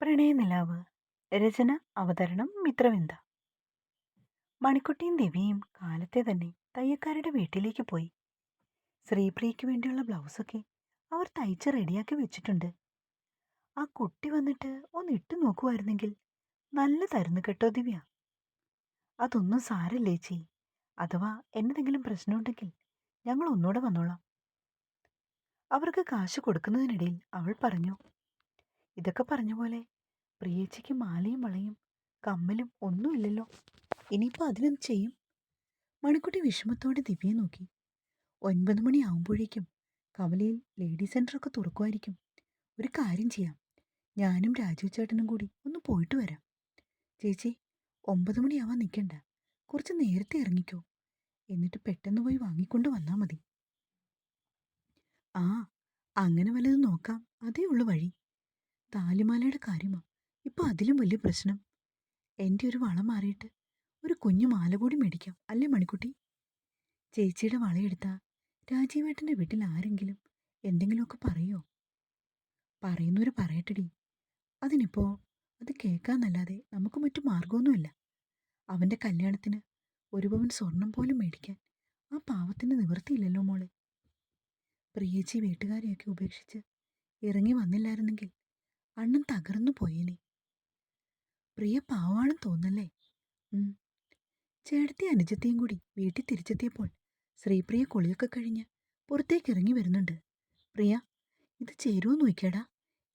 പ്രണയനിലാവ് രചന അവതരണം മിത്രവിന്ദ മണിക്കുട്ടിയും ദിവ്യയും കാലത്തെ തന്നെ തയ്യക്കാരുടെ വീട്ടിലേക്ക് പോയി. ശ്രീപ്രിയയ്ക്ക് വേണ്ടിയുള്ള ബ്ലൗസൊക്കെ അവർ തയ്ച്ച് റെഡിയാക്കി വെച്ചിട്ടുണ്ട്. ആ കുട്ടി വന്നിട്ട് ഒന്ന് ഇട്ടു നോക്കുമായിരുന്നെങ്കിൽ നല്ലതായിരുന്നു കേട്ടോ ദിവ്യ. അതൊന്നും സാരല്ലേ ചി അഥവാ എന്തെങ്കിലും പ്രശ്നമുണ്ടെങ്കിൽ ഞങ്ങൾ ഒന്നുകൂടെ വന്നോളാം. അവർക്ക് കാശ് കൊടുക്കുന്നതിനിടയിൽ അവൾ പറഞ്ഞു ഇതൊക്കെ പറഞ്ഞ പോലെ പ്രിയേച്ചിക്ക് മാലയും വളയും കമ്മലും ഒന്നുമില്ലല്ലോ ഇനിയിപ്പോൾ അതിനെന്ത് ചെയ്യും? മണിക്കുട്ടി വിഷമത്തോടെ ദിവ്യയെ നോക്കി. ഒൻപത് മണിയാവുമ്പോഴേക്കും കവലയിൽ ലേഡി സെന്ററൊക്കെ തുറക്കുമായിരിക്കും. ഒരു കാര്യം ചെയ്യാം. ഞാനും രാജു ചേട്ടനും കൂടി ഒന്ന് പോയിട്ട് വരാം. ചേച്ചി ഒമ്പത് മണിയാവാൻ നിൽക്കണ്ട കുറച്ച് നേരത്തെ ഇറങ്ങിക്കോ. എന്നിട്ട് പെട്ടെന്ന് പോയി വാങ്ങിക്കൊണ്ട് വന്നാൽ മതി. ആ അങ്ങനെ വല്ലതും നോക്കാം. അതേ ഉള്ളു വഴി. താലിമാലയുടെ കാര്യമാ. ഇപ്പൊ അതിലും വലിയ പ്രശ്നം. എന്റെ ഒരു വള മാറിയിട്ട് ഒരു കുഞ്ഞു മാല കൂടി മേടിക്കാം അല്ലേ മണിക്കുട്ടി? ചേച്ചിയുടെ വളയെടുത്താൽ രാജീവേട്ടന്റെ വീട്ടിൽ ആരെങ്കിലും എന്തെങ്കിലുമൊക്കെ പറയോ? പറയുന്നവര് പറയട്ടെടി. അതിനിപ്പോ അത് കേൾക്കാന്നല്ലാതെ നമുക്ക് മറ്റു മാർഗമൊന്നുമില്ല അവന്റെ കല്യാണത്തിന് ഒരു പവൻ സ്വർണം പോലും മേടിക്കാൻ ആ പാവത്തിന് നിവൃത്തിയില്ലല്ലോ മോളെ. പ്രിയേച്ചി വീട്ടുകാരെയൊക്കെ ഉപേക്ഷിച്ച് ഇറങ്ങി വന്നില്ലായിരുന്നെങ്കിൽ അണ്ണൻ തകർന്നു പോയേനെ. പ്രിയ പാവാണെന്ന് തോന്നല്ലേ. ചേട്ടത്തി അനുജത്തെയും കൂടി വീട്ടിൽ തിരിച്ചെത്തിയപ്പോൾ ശ്രീപ്രിയ കുളിയൊക്കെ കഴിഞ്ഞ് പുറത്തേക്ക് ഇറങ്ങി വരുന്നുണ്ട്. പ്രിയ ഇത് ചേരുവോ നോക്കിയടാ.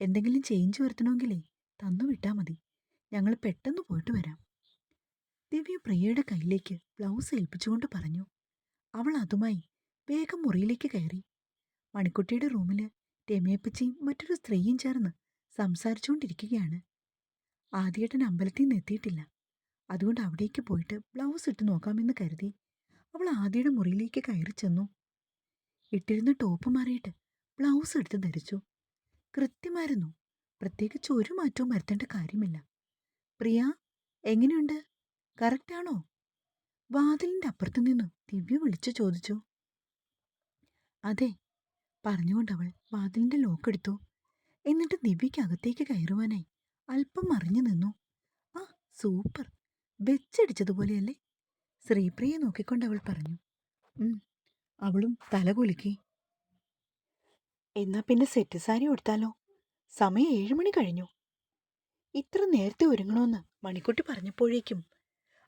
എന്തെങ്കിലും ചേഞ്ച് വരുത്തണമെങ്കിലേ തന്നു വിട്ടാ മതി. ഞങ്ങൾ പെട്ടെന്ന് പോയിട്ട് വരാം. ദിവ്യ പ്രിയയുടെ കയ്യിലേക്ക് ബ്ലൗസ് ഏൽപ്പിച്ചുകൊണ്ട് പറഞ്ഞു. അവൾ അതുമായി വേഗം മുറിയിലേക്ക് കയറി. മണിക്കുട്ടിയുടെ റൂമിൽ രമയപ്പച്ചയും മറ്റൊരു സ്ത്രീയും ചേർന്ന് സംസാരിച്ചുകൊണ്ടിരിക്കുകയാണ് ആദ്യേട്ടൻ അമ്പലത്തിൽ നിന്ന് എത്തിയിട്ടില്ല. അതുകൊണ്ട് അവിടേക്ക് പോയിട്ട് ബ്ലൗസ് ഇട്ട് നോക്കാമെന്ന് കരുതി അവൾ ആദ്യയുടെ മുറിയിലേക്ക് കയറി ചെന്നു. ഇട്ടിരുന്ന ടോപ്പ് മാറിയിട്ട് ബ്ലൗസ് എടുത്ത് ധരിച്ചു. കൃത്യമായിരുന്നു. പ്രത്യേകിച്ച് ഒരു മാറ്റവും വരുത്തേണ്ട കാര്യമില്ല. പ്രിയ എങ്ങനെയുണ്ട്? കറക്റ്റാണോ വാതിലിന്റെ അപ്പുറത്തു നിന്നു ദിവ്യ വിളിച്ചു ചോദിച്ചു. അതെ പറഞ്ഞുകൊണ്ടവൾ വാതിലിന്റെ ലോക്കെടുത്തു എന്നിട്ട് ദിവ്യയ്ക്ക് അകത്തേക്ക് കയറുവാനായി. അല്പം മറിഞ്ഞു നിന്നു. ആ സൂപ്പർ. വെച്ചടിച്ചതുപോലെയല്ലേ? ശ്രീപ്രിയെ നോക്കിക്കൊണ്ട് അവൾ പറഞ്ഞു. അവളും തല കുലുക്കി. എന്നാ പിന്നെ സെറ്റ് സാരി കൊടുത്താലോ സമയം ഏഴുമണി കഴിഞ്ഞു. ഇത്ര നേരത്തെ ഒരുങ്ങണമെന്ന് മണിക്കുട്ടി പറഞ്ഞപ്പോഴേക്കും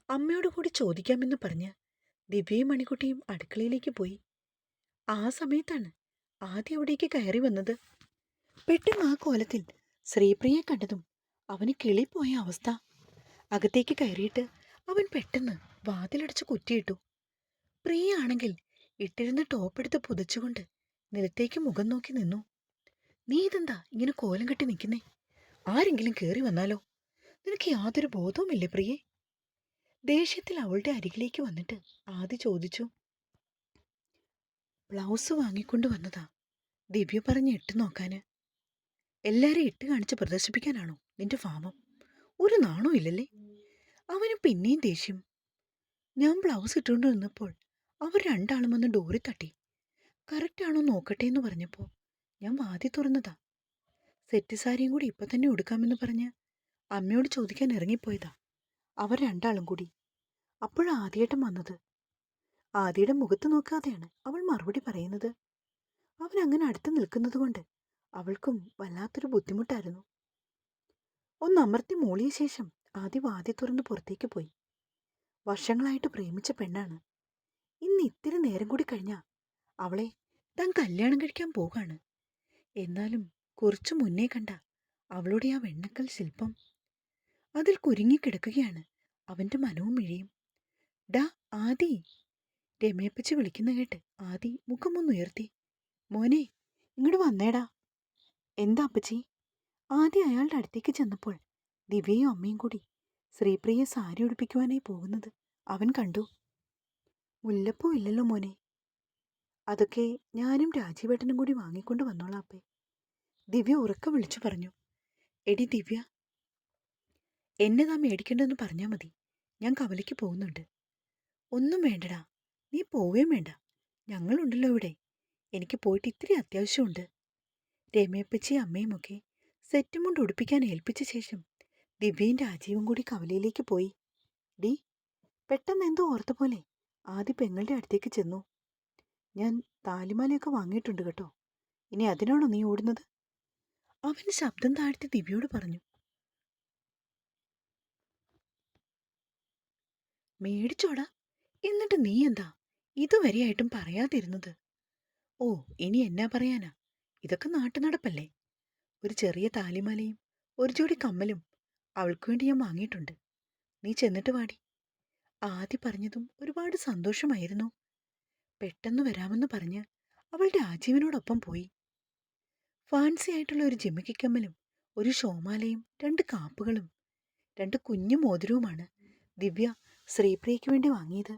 അമ്മയോട് കൂടി ചോദിക്കാമെന്ന് പറഞ്ഞ് ദിവ്യയും മണിക്കുട്ടിയും അടുക്കളയിലേക്ക് പോയി. ആ സമയത്താണ് ആദ്യം അവിടേക്ക് കയറി വന്നത്. പെട്ടെന്ന് ആ കോലത്തിൽ ശ്രീപ്രിയെ കണ്ടതും അവന് കിളിപ്പോയ അവസ്ഥ. അകത്തേക്ക് കയറിയിട്ട് അവൻ പെട്ടെന്ന് വാതിലടച്ച് കുറ്റിയിട്ടു. പ്രിയാണെങ്കിൽ ഇട്ടിരുന്ന ടോപ്പെടുത്ത് പുതച്ചുകൊണ്ട് നിലത്തേക്ക് മുഖം നോക്കി നിന്നു. നീ ഇതെന്താ ഇങ്ങനെ കോലം കെട്ടി നിൽക്കുന്നേ ആരെങ്കിലും കയറി വന്നാലോ? നിനക്ക് യാതൊരു ബോധവുമില്ലേ പ്രിയേ? ദേഷ്യത്തിൽ അവളുടെ അരികിലേക്ക് വന്നിട്ട് ആദ്യ ചോദിച്ചു. ബ്ലൗസ് വാങ്ങിക്കൊണ്ട് വന്നതാ. ദിവ്യ പറഞ്ഞ് ഇട്ട് നോക്കാന്. എല്ലാരും ഇട്ട് കാണിച്ച് പ്രദർശിപ്പിക്കാനാണോ നിന്റെ ഫാമം ഒരു നാണോ ഇല്ലല്ലേ? അവന് പിന്നെയും ദേഷ്യം. ഞാൻ ബ്ലൗസ് ഇട്ടുകൊണ്ട് നിന്നപ്പോൾ അവർ രണ്ടാളും വന്ന് ഡോറി തട്ടി. കറക്റ്റാണോ നോക്കട്ടെ എന്ന് പറഞ്ഞപ്പോൾ ഞാൻ വാതി തുറന്നതാ. സെറ്റ് സാരിയും കൂടി ഇപ്പൊ തന്നെ ഉടുക്കാമെന്ന് പറഞ്ഞ് അമ്മയോട് ചോദിക്കാൻ ഇറങ്ങിപ്പോയതാ. അവർ രണ്ടാളും കൂടി. അപ്പോഴാ ആദ്യേട്ടം വന്നത്. ആദ്യയുടെ മുഖത്ത് നോക്കാതെയാണ് അവൾ മറുപടി പറയുന്നത്. അവൻ അങ്ങനെ അടുത്ത് നിൽക്കുന്നത് കൊണ്ട് അവൾക്കും വല്ലാത്തൊരു ബുദ്ധിമുട്ടായിരുന്നു. ഒന്ന് അമർത്തി മൂളിയ ശേഷം ആദ്യ വാതി തുറന്ന് പുറത്തേക്ക് പോയി. വർഷങ്ങളായിട്ട് പ്രേമിച്ച പെണ്ണാണ്. ഇന്ന് ഇത്തിരി നേരം കൂടി കഴിഞ്ഞാ അവളെ താൻ കല്യാണം കഴിക്കാൻ പോകാണ്. എന്നാലും കുറച്ചു മുന്നേ കണ്ട അവളുടെ ആ വെണ്ണക്കൽ ശില്പം അതിൽ കുരുങ്ങിക്കിടക്കുകയാണ് അവന്റെ മനവും മിഴിയും. ഡാ ആദി. രമയപ്പച്ചി വിളിക്കുന്ന കേട്ട് ആദി മുഖമൊന്നുയർത്തി. മോനെ ഇങ്ങോട്ട് വന്നേടാ. എന്താ അപ്പച്ചി? ആദ്യം അയാളുടെ അടുത്തേക്ക് ചെന്നപ്പോൾ ദിവ്യയും അമ്മയും കൂടി ശ്രീപ്രിയെ സാരി ഉടുപ്പിക്കുവാനായി പോകുന്നത് അവൻ കണ്ടു. മുല്ലപ്പൂ ഇല്ലല്ലോ മോനെ. അതൊക്കെ ഞാനും രാജീവേട്ടനും കൂടി വാങ്ങിക്കൊണ്ട് വന്നോളാം അപ്പേ. ദിവ്യ ഉറക്കം വിളിച്ചു പറഞ്ഞു. എടി ദിവ്യ എന്നെ താ മേടിക്കേണ്ടതെന്ന് പറഞ്ഞാൽ മതി. ഞാൻ കവലയ്ക്ക് പോകുന്നുണ്ട്. ഒന്നും വേണ്ടടാ. നീ പോവുകയും വേണ്ട. ഞങ്ങളുണ്ടല്ലോ ഇവിടെ. എനിക്ക് പോയിട്ട് ഇത്തിരി അത്യാവശ്യമുണ്ട്. രമയപ്പച്ചി അമ്മയുമൊക്കെ സെറ്റും കൊണ്ട് ഉടുപ്പിക്കാൻ ഏൽപ്പിച്ച ശേഷം ദിവ്യയും രാജീവും കൂടി കവലയിലേക്ക് പോയി. ഡി പെട്ടെന്ന് എന്തോ ഓർത്ത പോലെ ആദ്യ പെങ്ങളുടെ അടുത്തേക്ക് ചെന്നു. ഞാൻ താലിമാലയൊക്കെ വാങ്ങിയിട്ടുണ്ട് കേട്ടോ. ഇനി അതിനാണോ നീ ഓടുന്നത്? അവൻ ശബ്ദം താഴ്ത്തി ദിവ്യയോട് പറഞ്ഞു. മേടിച്ചോടാ. എന്നിട്ട് നീ എന്താ ഇതുവരെയായിട്ടും പറയാതിരുന്നത്? ഓ ഇനി എന്നാ പറയാനാ? ഇതൊക്കെ നാട്ടുനടപ്പല്ലേ? ഒരു ചെറിയ താലിമാലയും ഒരു ജോഡി കമ്മലും അവൾക്ക് വേണ്ടി ഞാൻ വാങ്ങിയിട്ടുണ്ട്. നീ ചെന്നിട്ട് വാടി. ആദ്യ പറഞ്ഞതും ഒരുപാട് സന്തോഷമായിരുന്നു. പെട്ടെന്ന് വരാമെന്ന് പറഞ്ഞ് അവൾ രാജീവിനോടൊപ്പം പോയി. ഫാൻസി ആയിട്ടുള്ള ഒരു ജിമിക്കി കമ്മലും ഒരു ഷോമാലയും രണ്ട് കാപ്പുകളും രണ്ട് കുഞ്ഞു മോതിരവുമാണ് ദിവ്യ ശ്രീപ്രിയയ്ക്ക് വേണ്ടി വാങ്ങിയത്.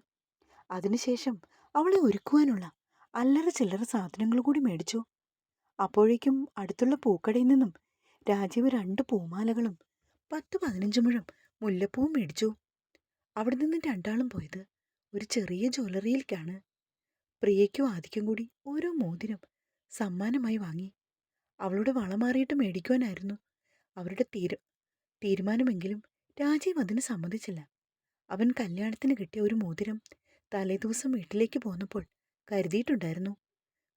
അതിനുശേഷം അവളെ ഒരുക്കുവാനുള്ള അല്ലറ ചില്ലറ സാധനങ്ങൾ കൂടി മേടിച്ചു. അപ്പോഴേക്കും അടുത്തുള്ള പൂക്കടയിൽ നിന്നും രാജീവ് രണ്ട് പൂമാലകളും പത്ത് പതിനഞ്ച് മുഴം മുല്ലപ്പൂവും മേടിച്ചു. അവിടെ നിന്ന് രണ്ടാളും പോയത് ഒരു ചെറിയ ജ്വല്ലറിയിലേക്കാണ്. പ്രിയയ്ക്കും ആദിക്കും കൂടി ഓരോ മോതിരം സമ്മാനമായി വാങ്ങി. അവളുടെ വളമാറിയിട്ട് മേടിക്കുവാനായിരുന്നു. അവരുടെ തീരു തീരുമാനമെങ്കിലും രാജീവ് അതിന് സമ്മതിച്ചില്ല. അവൻ കല്യാണത്തിന് കിട്ടിയ ഒരു മോതിരം തലേദിവസം വീട്ടിലേക്ക് പോന്നപ്പോൾ കരുതിയിട്ടുണ്ടായിരുന്നു.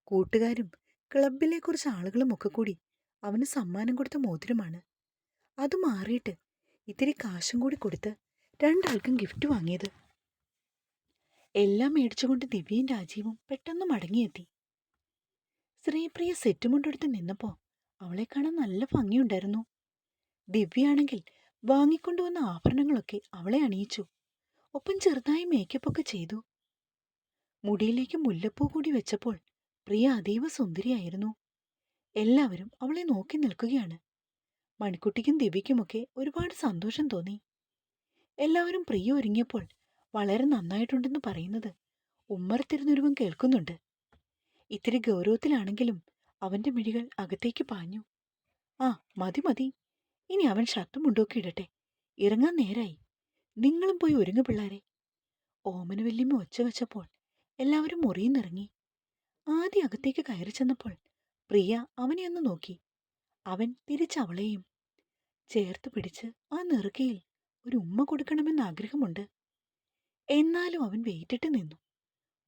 കൂട്ടുകാരും ക്ലബിലെ കുറച്ച് ആളുകളും ഒക്കെ കൂടി അവന് സമ്മാനം കൊടുത്ത മോതിരമാണ്. അത് മാറിയിട്ട് ഇത്തിരി കാശും കൂടി കൊടുത്ത് രണ്ടാൾക്കും ഗിഫ്റ്റ് വാങ്ങിയത്. എല്ലാം മേടിച്ചുകൊണ്ട് ദിവ്യയും രാജീവും പെട്ടെന്ന് മടങ്ങിയെത്തി. ശ്രീപ്രിയ സെറ്റുമുണ്ടെടുത്ത് നിന്നപ്പോൾ അവളെ കാണാൻ നല്ല ഭംഗിയുണ്ടായിരുന്നു. ദിവ്യയാണെങ്കിൽ വാങ്ങിക്കൊണ്ടുവന്ന ആഭരണങ്ങളൊക്കെ അവളെ അണിയിച്ചു. ഒപ്പം ചെറുതായി മേക്കപ്പൊക്കെ ചെയ്തു. മുടിയിലേക്ക് മുല്ലപ്പൂ കൂടി വെച്ചപ്പോൾ പ്രിയ അതീവ സുന്ദരിയായിരുന്നു. എല്ലാവരും അവളെ നോക്കി നിൽക്കുകയാണ്. മണിക്കുട്ടിക്കും ദിവ്യയ്ക്കുമൊക്കെ ഒരുപാട് സന്തോഷം തോന്നി. എല്ലാവരും പ്രിയ ഒരുങ്ങിയപ്പോൾ വളരെ നന്നായിട്ടുണ്ടെന്ന് പറയുന്നത് ഉമ്മറത്തിരുന്നൊരുവൻ കേൾക്കുന്നുണ്ട്. ഇത്തിരി ഗൗരവത്തിലാണെങ്കിലും അവന്റെ മിഴികൾ അകത്തേക്ക് പാഞ്ഞു. ആ മതി മതി. ഇനി അവൻ ഷർട്ടും മുണ്ടൊക്കെ ഇടട്ടെ. ഇറങ്ങാൻ നേരായി. നിങ്ങളും പോയി ഒരുങ്ങു പിള്ളാരെ. ഓമന വല്യമ്മ ഒച്ച വെച്ചപ്പോൾ എല്ലാവരും മുറിയിന്നിറങ്ങി. ആദ്യം അകത്തേക്ക് കയറി ചെന്നപ്പോൾ പ്രിയ അവനെ ഒന്ന് നോക്കി. അവൻ തിരിച്ചവളെയും ചേർത്ത് പിടിച്ച് ആ നെറുകയിൽ ഒരു ഉമ്മ കൊടുക്കണമെന്ന് ആഗ്രഹമുണ്ട്. എന്നാലും അവൻ വെയിറ്റിട്ട് നിന്നു.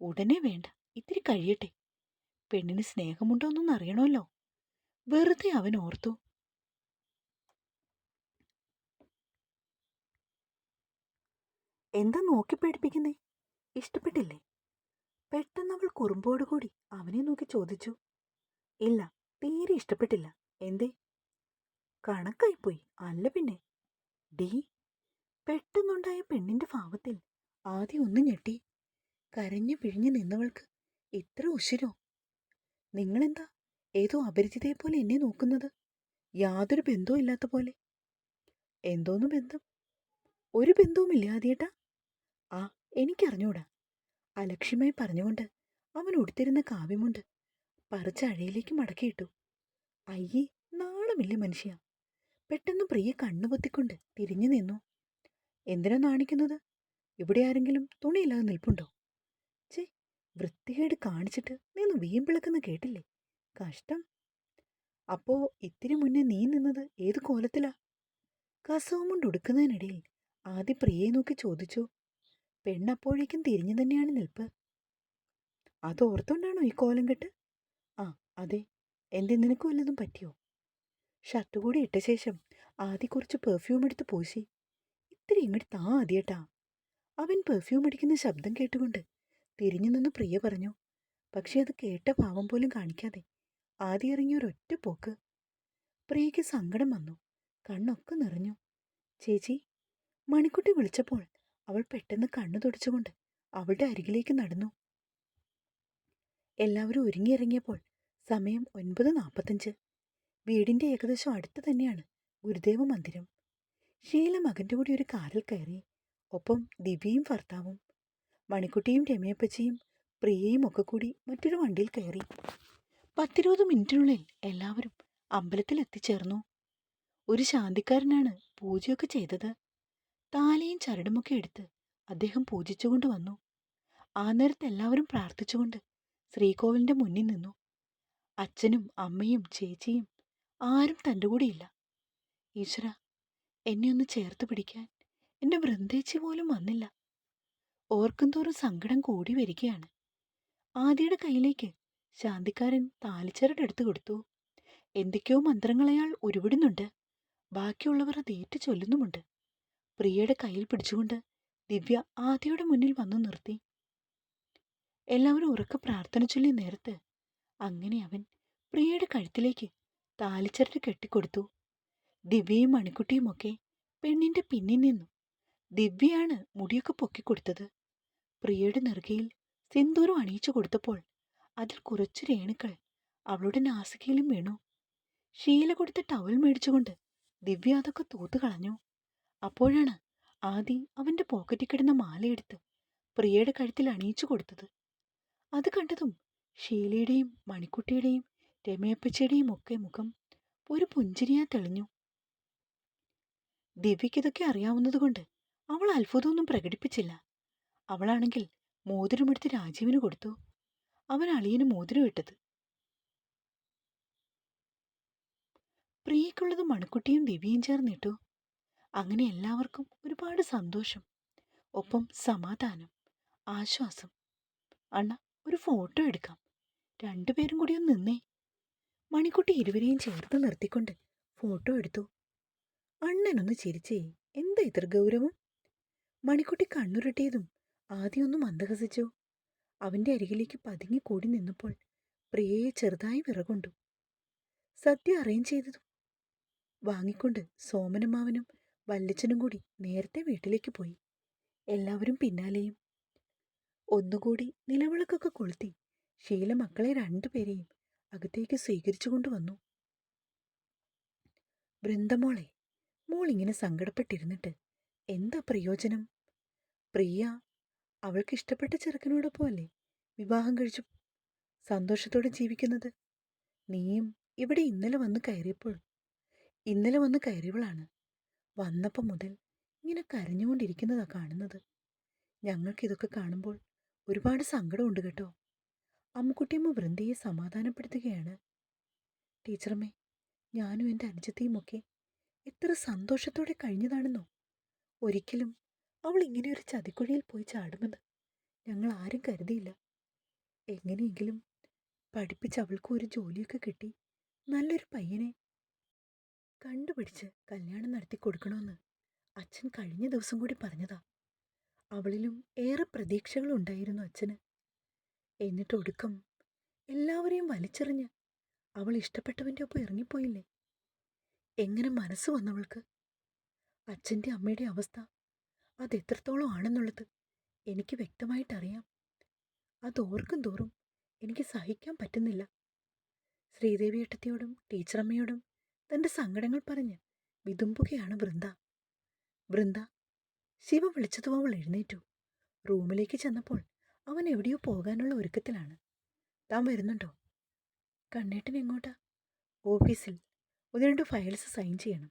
ഉടനെ വേണ്ട ഇത്തിരി കഴിയട്ടെ. പെണ്ണിന് സ്നേഹമുണ്ടോ എന്നൊന്നും അറിയണമല്ലോ. വെറുതെ അവൻ ഓർത്തു. എന്താ നോക്കി പേടിപ്പിക്കുന്നേ? ഇഷ്ടപ്പെട്ടില്ലേ? പെട്ടെന്ന് അവൾ കുറുമ്പോടുകൂടി അവനെ നോക്കി ചോദിച്ചു. ഇല്ല തീരെ ഇഷ്ടപ്പെട്ടില്ല. എന്തേ? കണക്കായിപ്പോയി. അല്ല പിന്നെ. ഡീ പെട്ടെന്നുണ്ടായ പെണ്ണിന്റെ ഭാവത്തിൽ ആദ്യം ഒന്ന് ഞെട്ടി. കരഞ്ഞു പിഴിഞ്ഞു നിന്നവൾക്ക് ഇത്ര ഉശിരോ? നിങ്ങളെന്താ ഏതോ അപരിചിതയെ പോലെ എന്നെ നോക്കുന്നത്? യാതൊരു ബന്ധവും ഇല്ലാത്ത പോലെ. എന്തോന്ന് ബന്ധം? ഒരു ബന്ധവും ഇല്ലാതെയേട്ടാ ആ എനിക്കറിഞ്ഞൂടാ. അലക്ഷ്യമായി പറഞ്ഞുകൊണ്ട് അവൻ ഉടുത്തിരുന്ന കാവ്യമുണ്ട് പറിച്ച അഴയിലേക്ക് മടക്കിയിട്ടു. അയ്യേ നാണമില്ല മനുഷ്യ. പെട്ടെന്ന് പ്രിയ കണ്ണുപൊത്തിക്കൊണ്ട് തിരിഞ്ഞു നിന്നു. എന്തിനാ നാണിക്കുന്നത്? ഇവിടെ ആരെങ്കിലും തുണിയില്ലാതെ നിൽപ്പുണ്ടോ? ചേ വൃത്തികേട് കാണിച്ചിട്ട് നിന്ന് വീമ്പിളക്കുന്ന കേട്ടില്ലേ? കഷ്ടം. അപ്പോ ഇത്തിരി മുന്നേ നീ നിന്നത് ഏത് കോലത്തിലാ? കസവും കൊണ്ട് ഉടുക്കുന്നതിനിടയിൽ. ആദ്യ പ്രിയയെ നോക്കി ചോദിച്ചു. പെണ്ണപ്പോഴേക്കും തിരിഞ്ഞു തന്നെയാണ് നിൽപ്പ്. അതോർത്തോണ്ടാണോ ഈ കോലം കെട്ട്? ആ അതെ. എന്തേ നിനക്ക് വല്ലതും പറ്റിയോ? ഷർട്ട് കൂടി ഇട്ട ശേഷം ആദ്യ കുറച്ച് പെർഫ്യൂം എടുത്ത് പൂശി. ഇത്തിരി ഇങ്ങോട്ട് താ ആദ്യട്ടാ. അവൻ പെർഫ്യൂം അടിക്കുന്ന ശബ്ദം കേട്ടുകൊണ്ട് തിരിഞ്ഞു നിന്ന് പ്രിയ പറഞ്ഞു പക്ഷെ അത് കേട്ട പാവം പോലും കാണിക്കാതെ ആദ്യം ഇറങ്ങിയ ഒരൊറ്റ പോക്ക്. പ്രിയയ്ക്ക് സങ്കടം വന്നു. കണ്ണൊക്കെ നിറഞ്ഞു. ചേച്ചി മണിക്കുട്ടി വിളിച്ചപ്പോൾ അവൾ പെട്ടെന്ന് കണ്ണു തുടച്ചുകൊണ്ട് അവളുടെ അരികിലേക്ക് നടന്നു. എല്ലാവരും ഒരുങ്ങിയിറങ്ങിയപ്പോൾ സമയം ഒൻപത് നാൽപ്പത്തഞ്ച് വീടിന്റെ ഏകദേശം അടുത്ത് തന്നെയാണ് ഗുരുദേവ മന്ദിരം. ഷീല മകന്റെ കൂടി ഒരു കാറിൽ കയറി ഒപ്പം ദിവ്യയും ഭർത്താവും മണിക്കുട്ടിയും രമയപ്പച്ചിയും പ്രിയയും ഒക്കെ കൂടി മറ്റൊരു വണ്ടിയിൽ കയറി. പത്തിരുപത് മിനിറ്റിനുള്ളിൽ എല്ലാവരും അമ്പലത്തിൽ എത്തിച്ചേർന്നു. ഒരു ശാന്തിക്കാരനാണ് പൂജയൊക്കെ ചെയ്തത്. താലയും ചരടുമൊക്കെ എടുത്ത് അദ്ദേഹം പൂജിച്ചുകൊണ്ട് വന്നു. ആ നേരത്ത് എല്ലാവരും പ്രാർത്ഥിച്ചുകൊണ്ട് ശ്രീകോവിലിന്റെ മുന്നിൽ നിന്നു. അച്ഛനും അമ്മയും ചേച്ചിയും ആരും തന്റെ കൂടെയില്ല ഈശ്വര എന്നെ ഒന്ന് ചേർത്ത് പിടിക്കാൻ എന്റെ വൃന്ദേച്ചി പോലും വന്നില്ല. ഓർക്കും തോറും സങ്കടം കൂടി വരികയാണ്. ആദിയുടെ കയ്യിലേക്ക് ശാന്തിക്കാരൻ താലിച്ചരടെടുത്ത് കൊടുത്തു. എന്തൊക്കെയോ മന്ത്രങ്ങൾ അയാൾ ഉരുവിടുന്നുണ്ട്. ബാക്കിയുള്ളവർ അത് ഏറ്റു ചൊല്ലുന്നുമുണ്ട്. പ്രിയയുടെ കയ്യിൽ പിടിച്ചുകൊണ്ട് ദിവ്യ ആദ്യയുടെ മുന്നിൽ വന്നു നിർത്തി. എല്ലാവരും ഉറക്കെ പ്രാർത്ഥന ചൊല്ലി നേരത്ത് അങ്ങനെ അവൻ പ്രിയയുടെ കഴുത്തിലേക്ക് താലിച്ചരട് കെട്ടിക്കൊടുത്തു. ദിവ്യയും മണിക്കുട്ടിയുമൊക്കെ പെണ്ണിന്റെ പിന്നിൽ നിന്നു. ദിവ്യയാണ് മുടിയൊക്കെ പൊക്കിക്കൊടുത്തത് പ്രിയയുടെ നെറുകയിൽ സിന്ദൂരം അണിയിച്ചു കൊടുത്തപ്പോൾ അതിൽ കുറച്ചു രേണുക്കൾ അവളുടെ നാസികയിലും വീണു. ഷീല കൊടുത്ത ടവൽ മേടിച്ചുകൊണ്ട് ദിവ്യ അതൊക്കെ തൂത്തു കളഞ്ഞു. അപ്പോഴാണ് ആദി അവന്റെ പോക്കറ്റിൽ കിടന്ന മാലയെടുത്ത് പ്രിയയുടെ കഴുത്തിൽ അണിയിച്ചു കൊടുത്തത്. അത് കണ്ടതും ഷീലയുടെയും മണിക്കുട്ടിയുടെയും രമയപ്പച്ചയുടെയും ഒക്കെ മുഖം ഒരു പുഞ്ചിരിയാ തെളിഞ്ഞു. ദിവ്യയ്ക്കിതൊക്കെ അറിയാവുന്നതുകൊണ്ട് അവൾ അത്ഭുതമൊന്നും പ്രകടിപ്പിച്ചില്ല. അവളാണെങ്കിൽ മോതിരമെടുത്ത് രാജീവിന് കൊടുത്തു. അവൻ അളിയന് മോതിരം ഇട്ടത്. പ്രിയക്കുള്ളത് മണിക്കുട്ടിയും ദിവ്യയും ചേർന്നിട്ടു അങ്ങനെ എല്ലാവർക്കും ഒരുപാട് സന്തോഷം. ഒപ്പം സമാധാനം ആശ്വാസം. അണ്ണ ഒരു ഫോട്ടോ എടുക്കാം. രണ്ടുപേരും കൂടി ഒന്ന് നിന്നേ. മണിക്കുട്ടി ഇരുവരെയും ചേർത്ത് നിർത്തിക്കൊണ്ട് ഫോട്ടോ എടുത്തു. അണ്ണനൊന്ന് ചിരിച്ചേ എന്താ ഇത്ര ഗൗരവം? മണിക്കുട്ടി കണ്ണുരുട്ടിയതും ആദ്യമൊന്ന് മന്ദഹസിച്ചു. അവന്റെ അരികിലേക്ക് പതുങ്ങി കൂടി നിന്നപ്പോൾ പ്രിയയെ ചെറുതായി വിറകൊണ്ടു. സദ്യ അറേഞ്ച് ചെയ്തതും വാങ്ങിക്കൊണ്ട് സോമനമാവനും വല്യച്ഛനും കൂടി നേരത്തെ വീട്ടിലേക്ക് പോയി. എല്ലാവരും പിന്നാലെയും. ഒന്നുകൂടി നിലവിളക്കൊക്കെ കൊളുത്തി. ശീല മക്കളെ രണ്ടുപേരെയും അകത്തേക്ക് സ്വീകരിച്ചു കൊണ്ടുവന്നു. വൃന്ദമോളെ മോൾ ഇങ്ങനെ സങ്കടപ്പെട്ടിരുന്നിട്ട് എന്താ പ്രയോജനം? പ്രിയ അവൾക്ക് ഇഷ്ടപ്പെട്ട ചെറുക്കനോടൊപ്പം അല്ലേ വിവാഹം കഴിച്ചു സന്തോഷത്തോടെ ജീവിക്കുന്നത്? നീയും ഇവിടെ ഇന്നലെ വന്ന് കയറിയപ്പോൾ ഇന്നലെ വന്ന് കയറിയവളാണ്. വന്നപ്പം മുതൽ ഇങ്ങനെ കരഞ്ഞുകൊണ്ടിരിക്കുന്നതാ കാണുന്നത്. ഞങ്ങൾക്കിതൊക്കെ കാണുമ്പോൾ ഒരുപാട് സങ്കടമുണ്ട് കേട്ടോ. അമ്മുക്കുട്ടിയമ്മ വൃന്ദയെ സമാധാനപ്പെടുത്തുകയാണ്. ടീച്ചറമ്മേ ഞാനും എന്റെ അനുജത്തിയുമൊക്കെ എത്ര സന്തോഷത്തോടെ കഴിഞ്ഞതാണെന്നോ. ഒരിക്കലും അവൾ ഇങ്ങനെ ഒരു ചതിക്കുഴിയിൽ പോയി ചാടുമെന്ന് ഞങ്ങൾ ആരും കരുതിയില്ല. എങ്ങനെയെങ്കിലും പഠിപ്പിച്ച് അവൾക്ക് ഒരു ജോലിയൊക്കെ കിട്ടി. നല്ലൊരു പയ്യനെ കണ്ടുപിടിച്ച് കല്യാണം നടത്തി കൊടുക്കണമെന്ന് അച്ഛൻ കഴിഞ്ഞ ദിവസം കൂടി പറഞ്ഞതാ. അവളിലും ഏറെ പ്രതീക്ഷകളുണ്ടായിരുന്നു അച്ഛന്. എന്നിട്ട് ഒടുക്കം എല്ലാവരെയും വലിച്ചെറിഞ്ഞ് അവൾ ഇഷ്ടപ്പെട്ടവന്റെ ഒപ്പം ഇറങ്ങിപ്പോയില്ലേ? എങ്ങനെ മനസ്സ് വന്നവൾക്ക്? അച്ഛന്റെ അമ്മയുടെ അവസ്ഥ അതെത്രത്തോളം ആണെന്നുള്ളത് എനിക്ക് വ്യക്തമായിട്ടറിയാം. അതോർക്കും തോറും എനിക്ക് സഹിക്കാൻ പറ്റുന്നില്ല. ശ്രീദേവി ഏട്ടത്തിയോടും ടീച്ചറമ്മയോടും തന്റെ സങ്കടങ്ങൾ പറഞ്ഞ് വിതുമ്പുകയാണ് വൃന്ദ. വൃന്ദ ശിവ വിളിച്ചതും അവൾ എഴുന്നേറ്റു. റൂമിലേക്ക് ചെന്നപ്പോൾ അവൻ എവിടെയോ പോകാനുള്ള ഒരുക്കത്തിലാണ്. താൻ വരുന്നുണ്ടോ? കണ്ണേട്ടൻ എങ്ങോട്ടാ? ഓഫീസിൽ. ഒന്ന് രണ്ട് ഫയൽസ് സൈൻ ചെയ്യണം.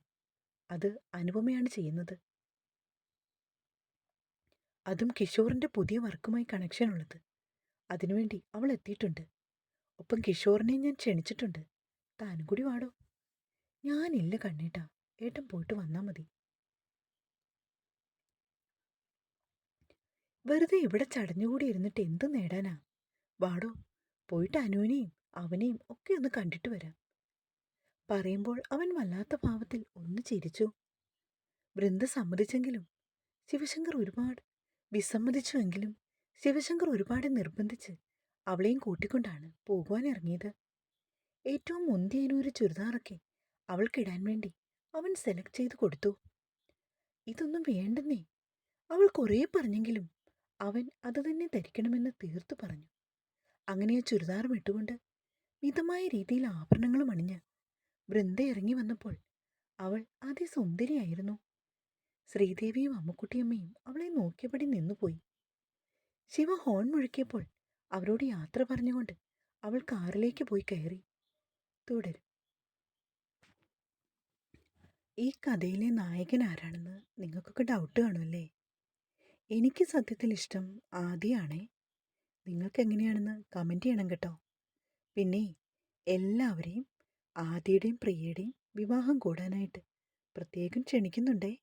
അത് അനുപമയാണ് ചെയ്യുന്നത്. അതും കിഷോറിന്റെ പുതിയ വർക്കുമായി കണക്ഷൻ ഉള്ളത്. അതിനുവേണ്ടി അവൾ എത്തിയിട്ടുണ്ട്. ഒപ്പം കിഷോറിനെ ഞാൻ ക്ഷണിച്ചിട്ടുണ്ട്. താനും കൂടി വാടോ? ഞാനില്ല കണ്ണേട്ടാ. ഏട്ടൻ പോയിട്ട് വന്നാൽ മതി. വെറുതെ ഇവിടെ ചടഞ്ഞുകൂടി ഇരുന്നിട്ട് എന്ത് നേടാനാ? വാടോ പോയിട്ട് അനുവിനെയും അവനെയും ഒക്കെ ഒന്ന് കണ്ടിട്ട് വരാം. പറയുമ്പോൾ അവൻ വല്ലാത്ത ഭാവത്തിൽ ഒന്ന് ചിരിച്ചു. വൃന്ദ സമ്മതിച്ചെങ്കിലും ശിവശങ്കർ ഒരുപാട് വിസമ്മതിച്ചുവെങ്കിലും ശിവശങ്കർ ഒരുപാട് നിർബന്ധിച്ച് അവളെയും കൂട്ടിക്കൊണ്ടാണ് പോകുവാൻ ഇറങ്ങിയത് ഏറ്റവും മുന്തിയനൊരു ചുരിദാറൊക്കെ അവൾക്കിടാൻ വേണ്ടി അവൻ സെലക്ട് ചെയ്തു കൊടുത്തു. ഇതൊന്നും വേണ്ടെന്നേ. അവൾ കുറേ പറഞ്ഞെങ്കിലും അവൻ അത് തന്നെ ധരിക്കണമെന്ന് തീർത്തു പറഞ്ഞു. അങ്ങനെ ആ ചുരിദാറും ഇട്ടുകൊണ്ട് മിതമായ രീതിയിൽ ആഭരണങ്ങളും അണിഞ്ഞ് വൃന്ദ ഇറങ്ങി വന്നപ്പോൾ അവൾ അതിസുന്ദരിയായിരുന്നു ശ്രീദേവിയും അമ്മക്കുട്ടിയമ്മയും അവളെ നോക്കിയപടി നിന്നുപോയി. ശിവ ഹോൺ മുഴക്കിയപ്പോൾ അവരോട് യാത്ര പറഞ്ഞുകൊണ്ട് അവൾ കാറിലേക്ക് പോയി കയറി. തുടരും. ഈ കഥയിലെ നായകൻ ആരാണെന്ന് നിങ്ങൾക്കൊക്കെ ഡൗട്ട് കാണുമല്ലേ എനിക്ക് സത്യത്തിൽ ഇഷ്ടം ആദിയാണേ. നിങ്ങൾക്ക് എങ്ങനെയാണെന്ന് കമന്റ് ചെയ്യണം കേട്ടോ. പിന്നെ എല്ലാവരെയും ആദിയുടെയും പ്രിയയുടെയും വിവാഹം കൂടാനായിട്ട് പ്രത്യേകം ക്ഷണിക്കുന്നുണ്ടേ.